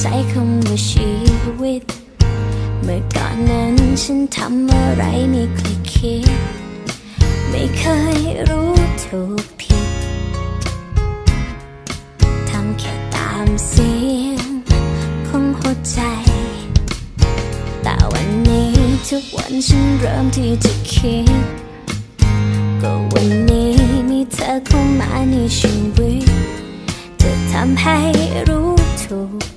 ใช้คำว่าชีวิต เมื่อก่อนนั้นฉันทำอะไรไม่เคยคิด ไม่เคยรู้ถูกผิด ทำแค่ตามเสียงของหัวใจ แต่วันนี้ทุกวันฉันเริ่มที่จะคิด ก็วันนี้มีเธอเข้ามาในชีวิต จะทำให้รู้ถูก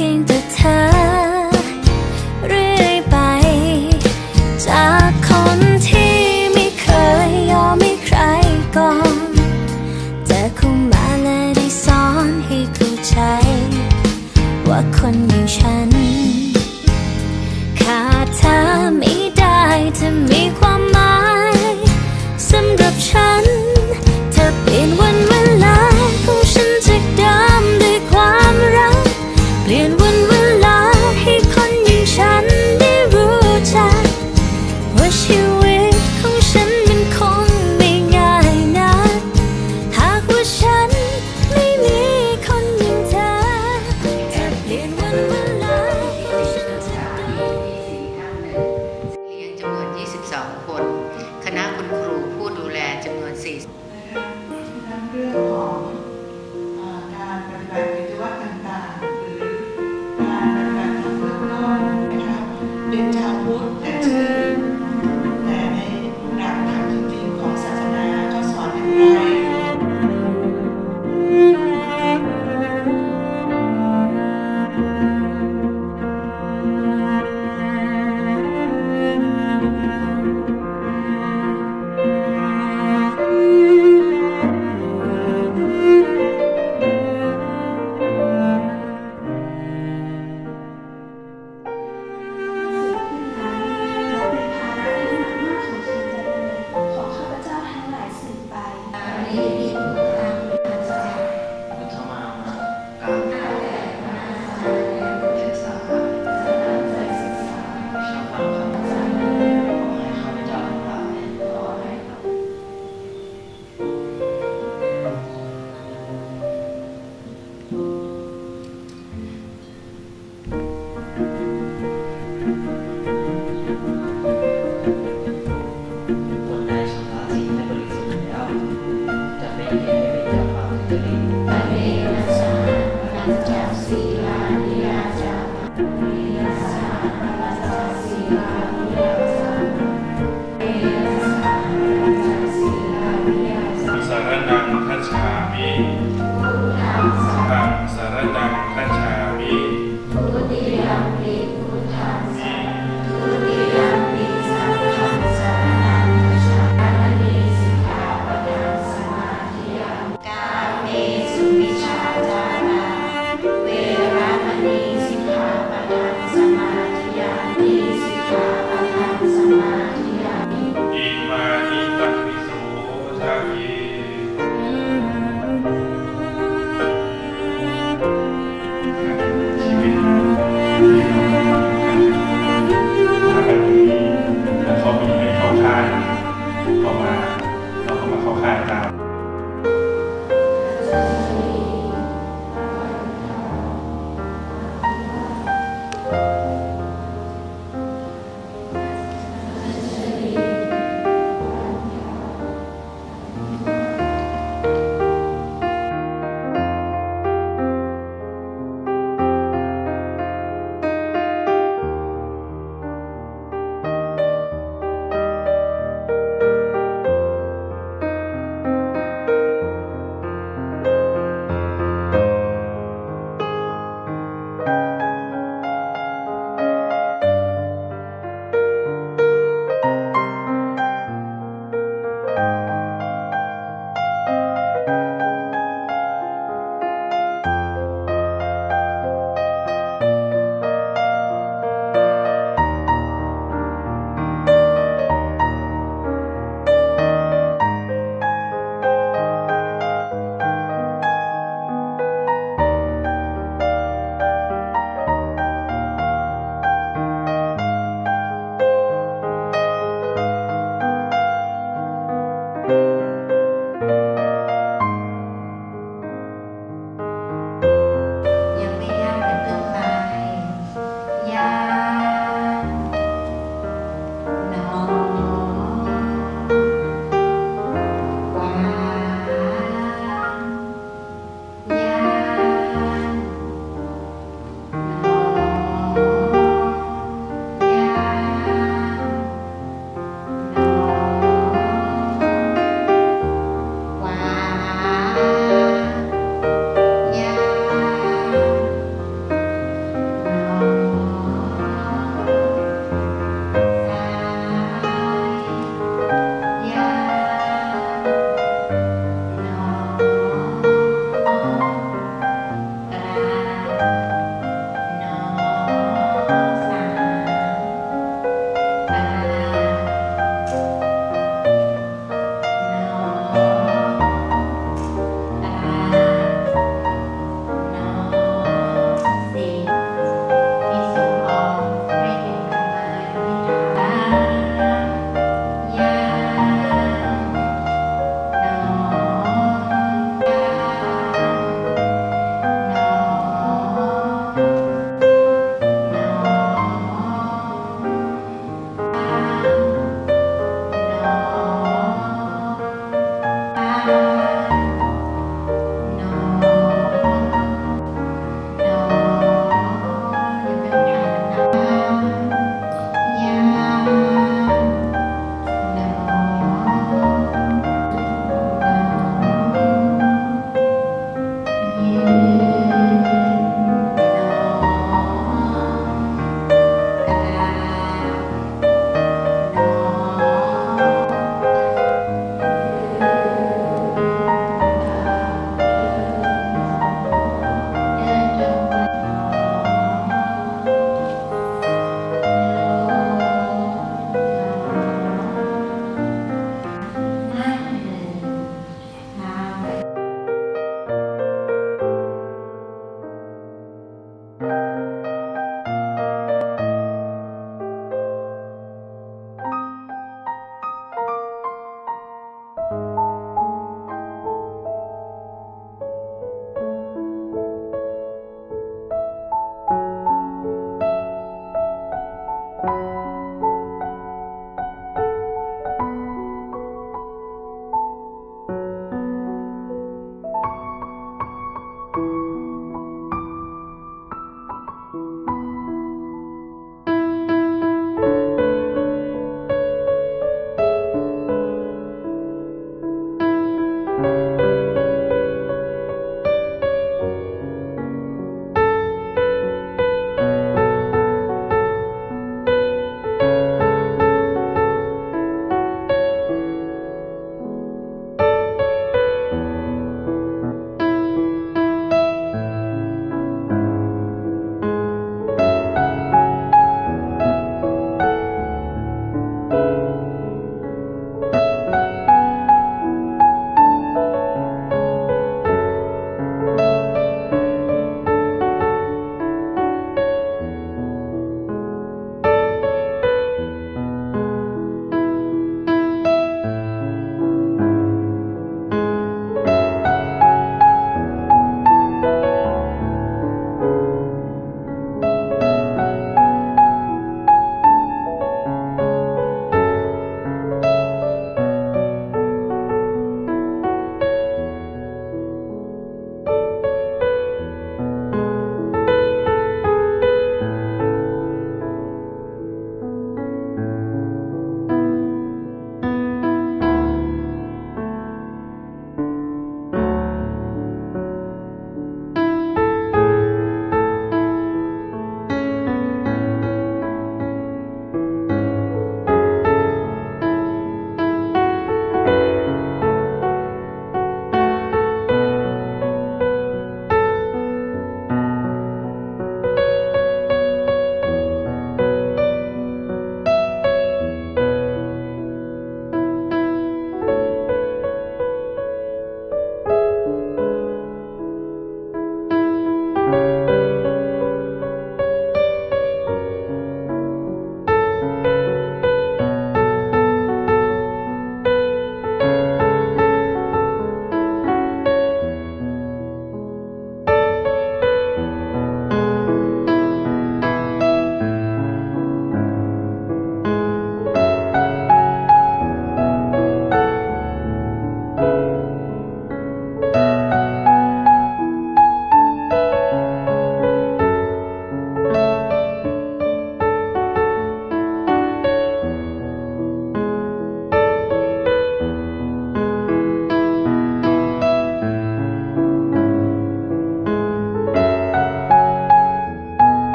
听。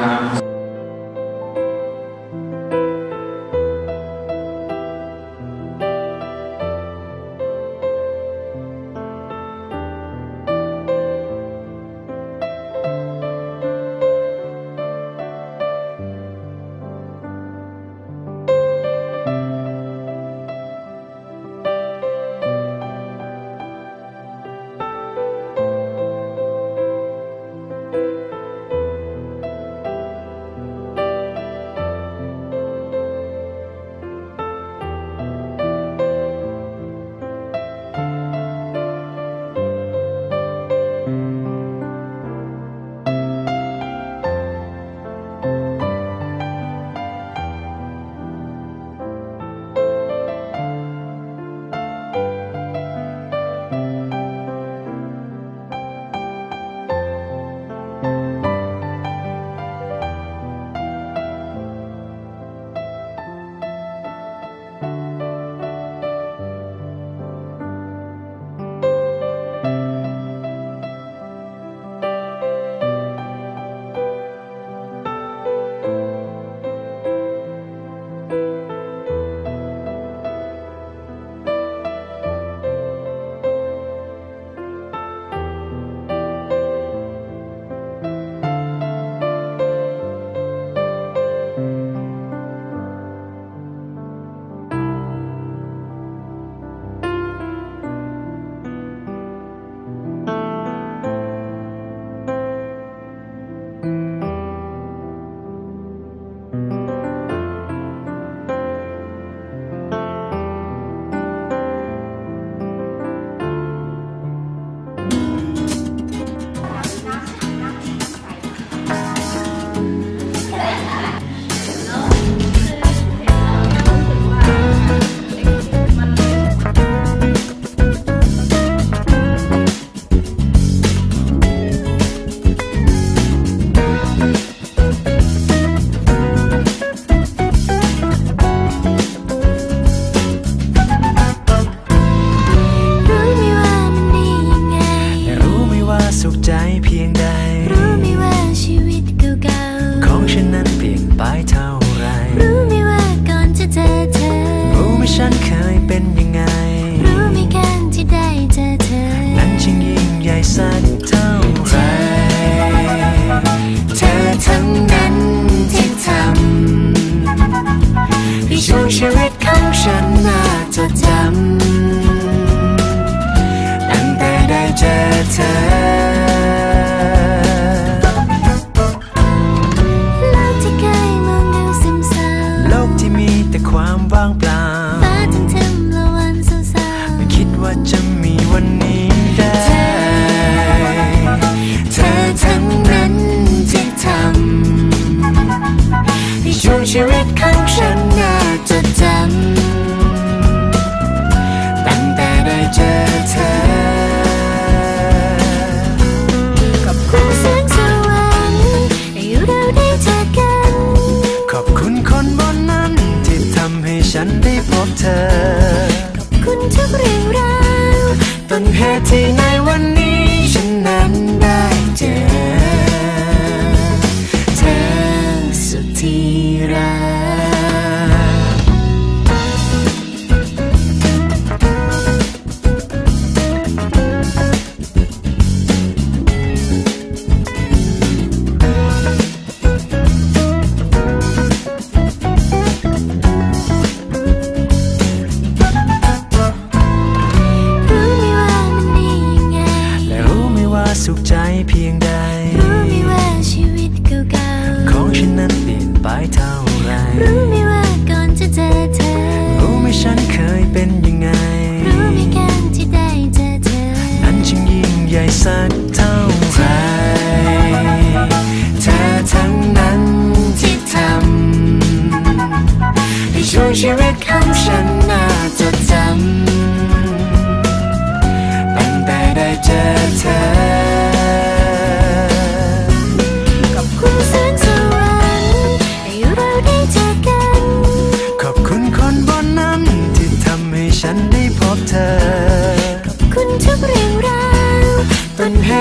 times ช่วงชีวิตของฉันน่าจดจำตั้งแต่ได้เจอเธอ บเธอ ขอบคุณทุกเรื่องราวต้นเหตุที่